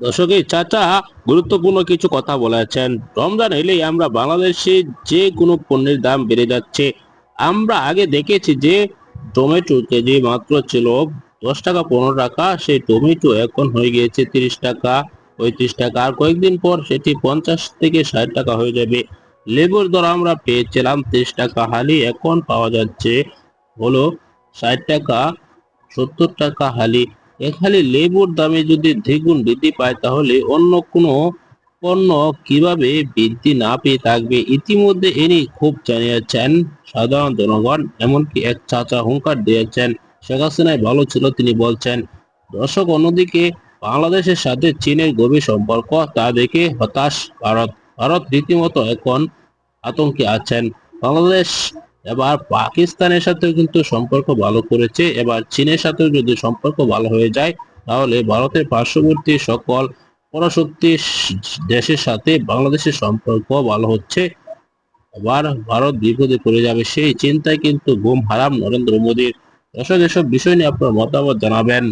দর্শকের চাচা, গুরুত্বপূর্ণ কিছু কথা বলেছেন। রমজান এলেই আমরা বাংলাদেশে যে কোনো পণ্যের দাম বেড়ে যাচ্ছে। আমরা আগে দেখেছি যে টমেটো কেজি মাত্র ছিল দশ টাকা, পনেরো টাকা। সেই টমেটো এখন হয়ে গিয়েছে তিরিশ টাকা, পঁয়ত্রিশ টাকা। আর কয়েকদিন পর সেটি পঞ্চাশ থেকে ষাট টাকা হয়ে যাবে। লেবুর দর আমরা পেয়েছিলাম তিরিশ টাকা। হালি এখন পাওয়া যাচ্ছে হলো ষাট টাকা, সত্তর টাকা হালি। এখানে লেবুর দামে যদি দ্বিগুণ বৃদ্ধি পায়, তাহলে অন্য কোনো পণ্য কীভাবে বৃদ্ধি না পেয়ে থাকবে? ইতিমধ্যে এনি খুব জানিয়েছেন সাধারণ জনগণ, এমনকি এক চাচা হুঙ্কার দিয়েছেন। শেখ হাসিনায় ভালো ছিল তিনি বলছেন, দর্শক, অন্যদিকে বাংলাদেশের সাথে চীনের গভীর সম্পর্ক, তা দেখে হতাশ ভারত। ভারত রীতিমতো এখন আতঙ্কে আছেন। বাংলাদেশ এবার পাকিস্তানের সাথেও কিন্তু সম্পর্ক ভালো করেছে। এবার চীনের সাথেও যদি সম্পর্ক ভালো হয়ে যায়, তাহলে ভারতের পার্শ্ববর্তী সকল পরাশক্তি দেশের সাথে বাংলাদেশের সম্পর্ক ভালো হচ্ছে। এবার ভারত বিপদে পড়ে যাবে সেই চিন্তায় কিন্তু ঘুম হারাম নরেন্দ্র মোদীর। দর্শক, এসব বিষয় নিয়ে আপনার মতামত জানাবেন।